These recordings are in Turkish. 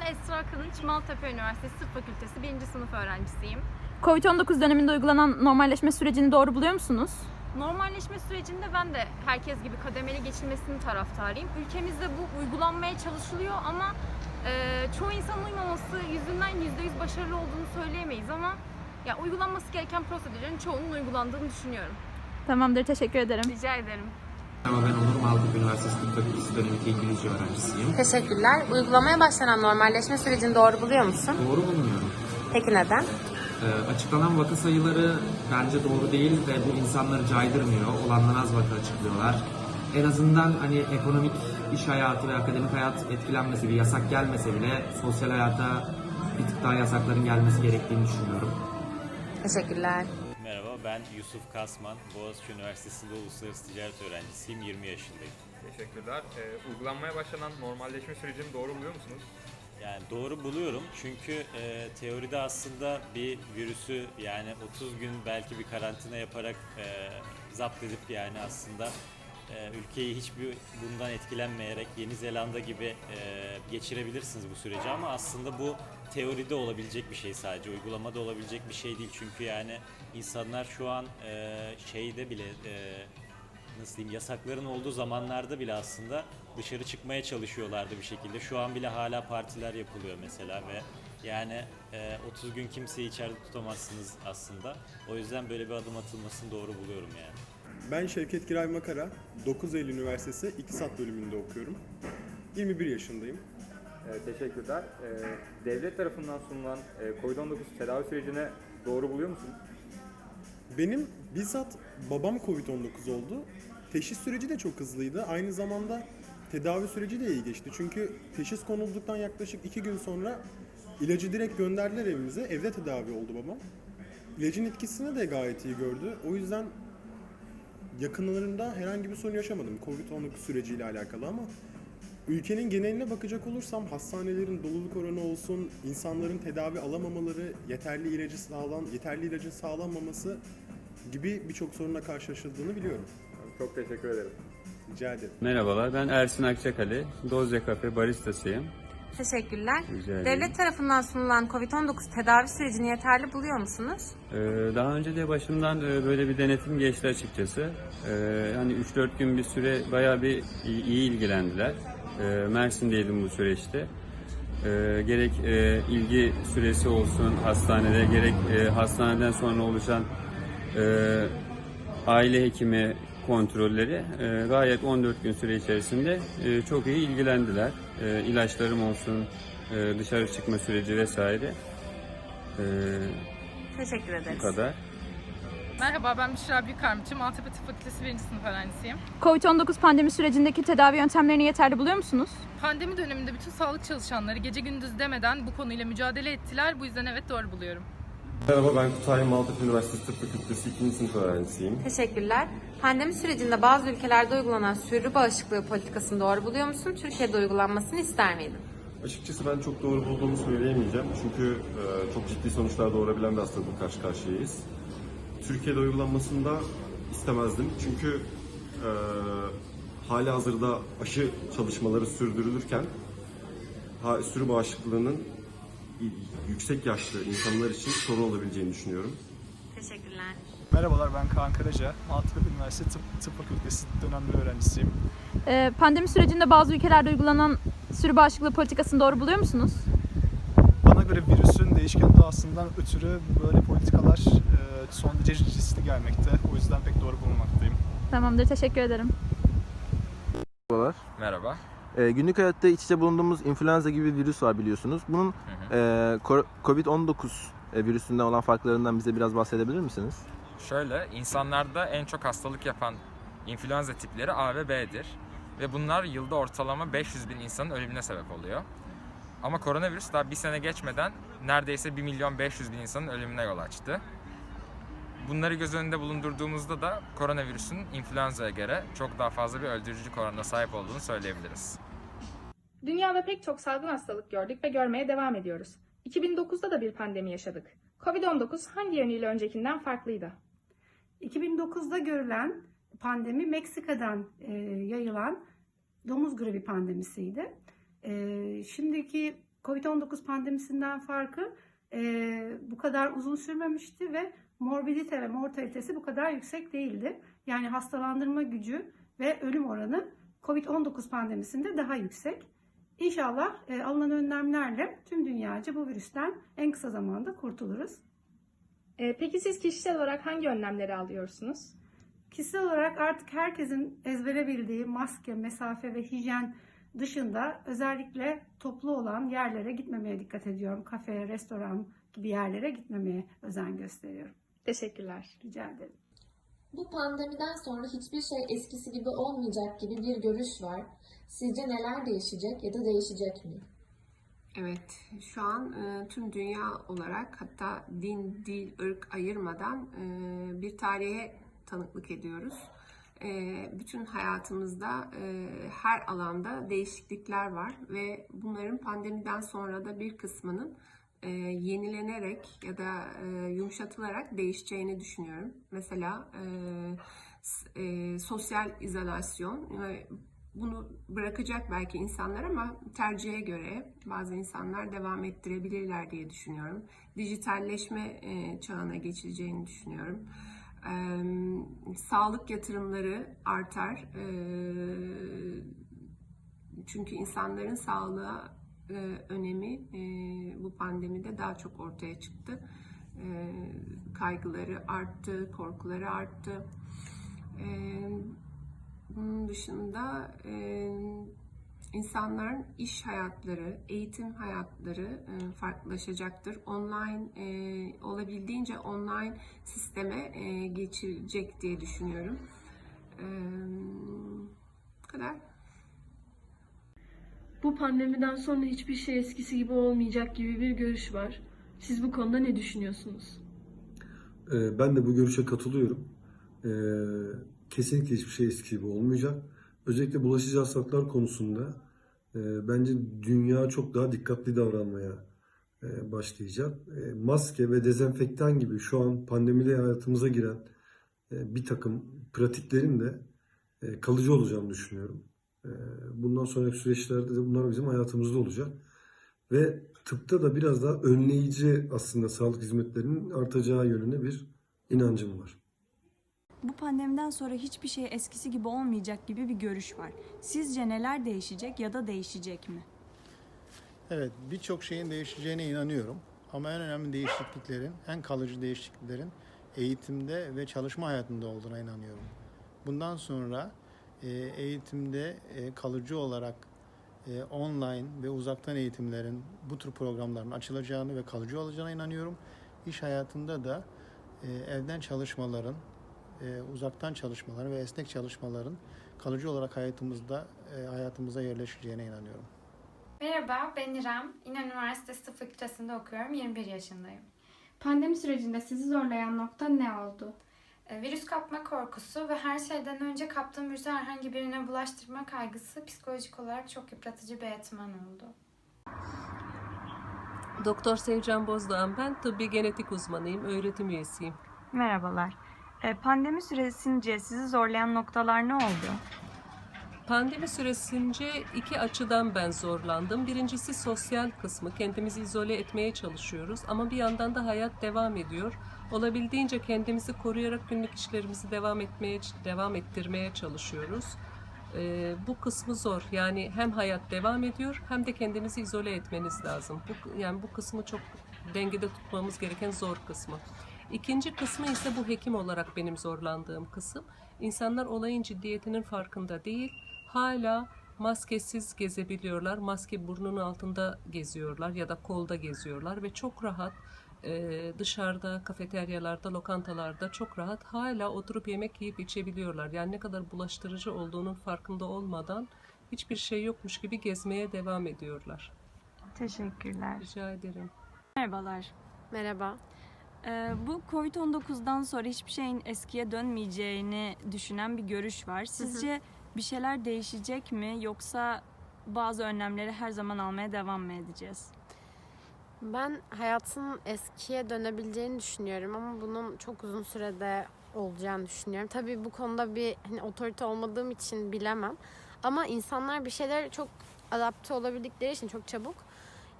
Ben Esra Kılınç, Maltepe Üniversitesi Tıp Fakültesi 1. sınıf öğrencisiyim. Covid-19 döneminde uygulanan normalleşme sürecini doğru buluyor musunuz? Normalleşme sürecinde ben de herkes gibi kademeli geçilmesinin taraftarıyım. Ülkemizde bu uygulanmaya çalışılıyor ama e, çoğu insanın uymaması yüzünden %100 başarılı olduğunu söyleyemeyiz ama ya uygulanması gereken prosedürlerin çoğunun uygulandığını düşünüyorum. Tamamdır, teşekkür ederim. Rica ederim. Merhaba ben Onur Maltepe Üniversitesi Tıp Fakültesi dönem 2 İngilizce öğrencisiyim. Teşekkürler. Uygulamaya başlanan normalleşme sürecini doğru buluyor musun? Doğru bulmuyorum. Peki neden? Ee, açıklanan vaka sayıları bence doğru değil ve bu insanları caydırmıyor. Olandan az vaka açıklıyorlar. En azından hani ekonomik iş hayatı ve akademik hayat etkilenmese bile, yasak gelmese bile sosyal hayata bir tık daha yasakların gelmesi gerektiğini düşünüyorum. Teşekkürler. Ben Yusuf Kasman, Boğaziçi Üniversitesi'nde uluslararası ticaret öğrencisiyim, 20 yaşındayım. Teşekkürler. Ee, uygulanmaya başlanan normalleşme sürecini doğru buluyor musunuz? Yani doğru buluyorum çünkü e, teoride aslında bir virüsü yani 30 gün belki bir karantina yaparak e, zapt edip yani aslında e, ülkeyi hiçbir bundan etkilenmeyerek Yeni Zelanda gibi e, geçirebilirsiniz bu süreci ama aslında bu teoride olabilecek bir şey sadece uygulamada olabilecek bir şey değil çünkü yani insanlar şu an e, şeyde bile e, nasıl diyeyim yasakların olduğu zamanlarda bile aslında dışarı çıkmaya çalışıyorlardı bir şekilde. Şu an bile hala partiler yapılıyor mesela ve yani e, 30 gün kimseyi içeride tutamazsınız aslında. O yüzden böyle bir adım atılmasını doğru buluyorum yani. Ben Şevket Giray Makara, 9 Eylül Üniversitesi İktisat bölümünde okuyorum. 21 yaşındayım. Ee, teşekkürler. Ee, devlet tarafından sunulan e, COVID-19 tedavi sürecine doğru buluyor musun? Benim bizzat babam Covid-19 oldu. Teşhis süreci de çok hızlıydı. Aynı zamanda tedavi süreci de iyi geçti. Çünkü teşhis konulduktan yaklaşık 2 gün sonra ilacı direkt gönderdiler evimize. Evde tedavi oldu babam. İlacın etkisini de gayet iyi gördü. O yüzden yakınlarında herhangi bir sorun yaşamadım Covid-19 süreciyle alakalı ama ülkenin geneline bakacak olursam hastanelerin doluluk oranı olsun, insanların tedavi alamamaları, yeterli ilacı sağlan, yeterli ilacın sağlanmaması gibi birçok sorunla karşılaşıldığını biliyorum. Çok teşekkür ederim. Rica ederim. Merhabalar, ben Ersin Akçakale, Dozya Kafe baristasıyım. Teşekkürler. Rica ederim. Devlet tarafından sunulan COVID-19 tedavi sürecini yeterli buluyor musunuz? Ee, daha önce de başımdan e, böyle bir denetim geçti açıkçası. Ee, hani 3-4 gün bir süre bayağı bir iyi, iyi ilgilendiler. Ee, Mersin'deydim bu süreçte. Ee, gerek e, ilgi süresi olsun hastanede, gerek e, hastaneden sonra oluşan e, aile hekimi kontrolleri e, gayet 14 gün süre içerisinde e, çok iyi ilgilendiler. E, ilaçlarım olsun, e, dışarı çıkma süreci vesaire. E, Teşekkür ederiz. bu kadar. Merhaba ben Büşra Büyükarmıcı, Maltepe Tıp Fakültesi 1. sınıf öğrencisiyim. Covid-19 pandemi sürecindeki tedavi yöntemlerini yeterli buluyor musunuz? Pandemi döneminde bütün sağlık çalışanları gece gündüz demeden bu konuyla mücadele ettiler. Bu yüzden evet doğru buluyorum. Merhaba ben Kutay Maltepe Üniversitesi Tıp Fakültesi 2. sınıf öğrencisiyim. Teşekkürler. Pandemi sürecinde bazı ülkelerde uygulanan sürü bağışıklığı politikasını doğru buluyor musun? Türkiye'de uygulanmasını ister miydin? Açıkçası ben çok doğru bulduğumu söyleyemeyeceğim. Çünkü e, çok ciddi sonuçlar doğurabilen bir hastalıkla karşı karşıyayız. Türkiye'de uygulanmasını da istemezdim. Çünkü e, hali hazırda aşı çalışmaları sürdürülürken ha, sürü bağışıklığının yüksek yaşlı insanlar için sorun olabileceğini düşünüyorum. Teşekkürler. Merhabalar ben Kaan Karaca. Maltepe Üniversitesi Tıp, Tıp Fakültesi dönemli öğrencisiyim. Ee, pandemi sürecinde bazı ülkelerde uygulanan sürü bağışıklığı politikasını doğru buluyor musunuz? Bana göre virüsün değişken doğasından ötürü böyle politikalar e, son derece riskli gelmekte. O yüzden pek doğru bulmaktayım. Tamamdır, teşekkür ederim. Merhabalar. Merhaba. Ee, günlük hayatta iç içe bulunduğumuz influenza gibi bir virüs var biliyorsunuz. Bunun e, ko- Covid-19 e, virüsünden olan farklarından bize biraz bahsedebilir misiniz? Şöyle, insanlarda en çok hastalık yapan influenza tipleri A ve B'dir. Ve bunlar yılda ortalama 500 bin insanın ölümüne sebep oluyor. Ama koronavirüs daha bir sene geçmeden neredeyse 1 milyon 500 bin insanın ölümüne yol açtı. Bunları göz önünde bulundurduğumuzda da koronavirüsün influenza'ya göre çok daha fazla bir öldürücü korona sahip olduğunu söyleyebiliriz. Dünyada pek çok salgın hastalık gördük ve görmeye devam ediyoruz. 2009'da da bir pandemi yaşadık. Covid-19 hangi yönüyle öncekinden farklıydı? 2009'da görülen pandemi Meksika'dan e, yayılan domuz gribi pandemisiydi. E, şimdiki Covid-19 pandemisinden farkı e, bu kadar uzun sürmemişti ve morbidite ve mortalitesi bu kadar yüksek değildi. Yani hastalandırma gücü ve ölüm oranı Covid-19 pandemisinde daha yüksek. İnşallah e, alınan önlemlerle tüm dünyaca bu virüsten en kısa zamanda kurtuluruz. Ee, peki siz kişisel olarak hangi önlemleri alıyorsunuz? Kişisel olarak artık herkesin ezbere bildiği maske, mesafe ve hijyen dışında özellikle toplu olan yerlere gitmemeye dikkat ediyorum. Kafe, restoran gibi yerlere gitmemeye özen gösteriyorum. Teşekkürler. Rica ederim. Bu pandemiden sonra hiçbir şey eskisi gibi olmayacak gibi bir görüş var. Sizce neler değişecek ya da değişecek mi? Evet, şu an e, tüm dünya olarak hatta din, dil, ırk ayırmadan e, bir tarihe tanıklık ediyoruz. E, bütün hayatımızda e, her alanda değişiklikler var ve bunların pandemiden sonra da bir kısmının e, yenilenerek ya da e, yumuşatılarak değişeceğini düşünüyorum. Mesela e, e, sosyal izolasyon ve bunu bırakacak belki insanlar ama tercihe göre bazı insanlar devam ettirebilirler diye düşünüyorum. Dijitalleşme e, çağına geçileceğini düşünüyorum. E, sağlık yatırımları artar. E, çünkü insanların sağlığa önemi bu pandemide daha çok ortaya çıktı. Kaygıları arttı, korkuları arttı. E, bunun dışında e, insanların iş hayatları, eğitim hayatları e, farklılaşacaktır. Online e, olabildiğince online sisteme e, geçilecek diye düşünüyorum. E, bu kadar. Bu pandemiden sonra hiçbir şey eskisi gibi olmayacak gibi bir görüş var. Siz bu konuda ne düşünüyorsunuz? Ee, Ben de bu görüşe katılıyorum. Kesinlikle hiçbir şey eski gibi olmayacak. Özellikle bulaşıcı hastalıklar konusunda e, bence dünya çok daha dikkatli davranmaya e, başlayacak. E, Maske ve dezenfektan gibi şu an pandemide hayatımıza giren e, bir takım pratiklerin de e, kalıcı olacağını düşünüyorum. E, Bundan sonraki süreçlerde de bunlar bizim hayatımızda olacak. Ve tıpta da biraz daha önleyici aslında sağlık hizmetlerinin artacağı yönünde bir inancım var. Bu pandemiden sonra hiçbir şey eskisi gibi olmayacak gibi bir görüş var. Sizce neler değişecek ya da değişecek mi? Evet, birçok şeyin değişeceğine inanıyorum. Ama en önemli değişikliklerin, en kalıcı değişikliklerin eğitimde ve çalışma hayatında olduğuna inanıyorum. Bundan sonra e, eğitimde e, kalıcı olarak e, online ve uzaktan eğitimlerin, bu tür programların açılacağını ve kalıcı olacağına inanıyorum. İş hayatında da evden çalışmaların, e, uzaktan çalışmaların ve esnek çalışmaların kalıcı olarak hayatımızda e, hayatımıza yerleşeceğine inanıyorum. Merhaba, ben İrem. İnan Üniversitesi Tıp Fakültesi'nde okuyorum. 21 yaşındayım. Pandemi sürecinde sizi zorlayan nokta ne oldu? E, Virüs kapma korkusu ve her şeyden önce kaptığım virüsü herhangi birine bulaştırma kaygısı psikolojik olarak çok yıpratıcı bir etmen oldu. Doktor Sevcan Bozdoğan ben, tıbbi genetik uzmanıyım, öğretim üyesiyim. Merhabalar. E, Pandemi süresince sizi zorlayan noktalar ne oldu? Pandemi süresince iki açıdan ben zorlandım. Birincisi sosyal kısmı, kendimizi izole etmeye çalışıyoruz ama bir yandan da hayat devam ediyor. Olabildiğince kendimizi koruyarak günlük işlerimizi devam etmeye devam ettirmeye çalışıyoruz. Ee, bu kısmı zor. Yani hem hayat devam ediyor hem de kendinizi izole etmeniz lazım. Bu, yani bu kısmı çok dengede tutmamız gereken zor kısmı. İkinci kısmı ise bu hekim olarak benim zorlandığım kısım. İnsanlar olayın ciddiyetinin farkında değil. Hala maskesiz gezebiliyorlar. Maske burnunun altında geziyorlar ya da kolda geziyorlar ve çok rahat e, dışarıda, kafeteryalarda, lokantalarda çok rahat hala oturup yemek yiyip içebiliyorlar. Yani ne kadar bulaştırıcı olduğunun farkında olmadan hiçbir şey yokmuş gibi gezmeye devam ediyorlar. Teşekkürler. Rica ederim. Merhabalar. Merhaba. Ee, bu Covid-19'dan sonra hiçbir şeyin eskiye dönmeyeceğini düşünen bir görüş var. Sizce bir şeyler değişecek mi yoksa bazı önlemleri her zaman almaya devam mı edeceğiz? Ben hayatın eskiye dönebileceğini düşünüyorum ama bunun çok uzun sürede olacağını düşünüyorum. Tabii bu konuda bir hani otorite olmadığım için bilemem. Ama insanlar bir şeyler çok adapte olabildikleri için çok çabuk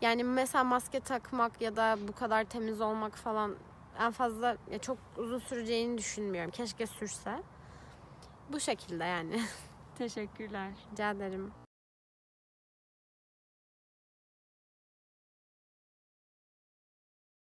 Yani mesela maske takmak ya da bu kadar temiz olmak falan en fazla ya çok uzun süreceğini düşünmüyorum. Keşke sürse. Bu şekilde yani. Teşekkürler. Rica ederim.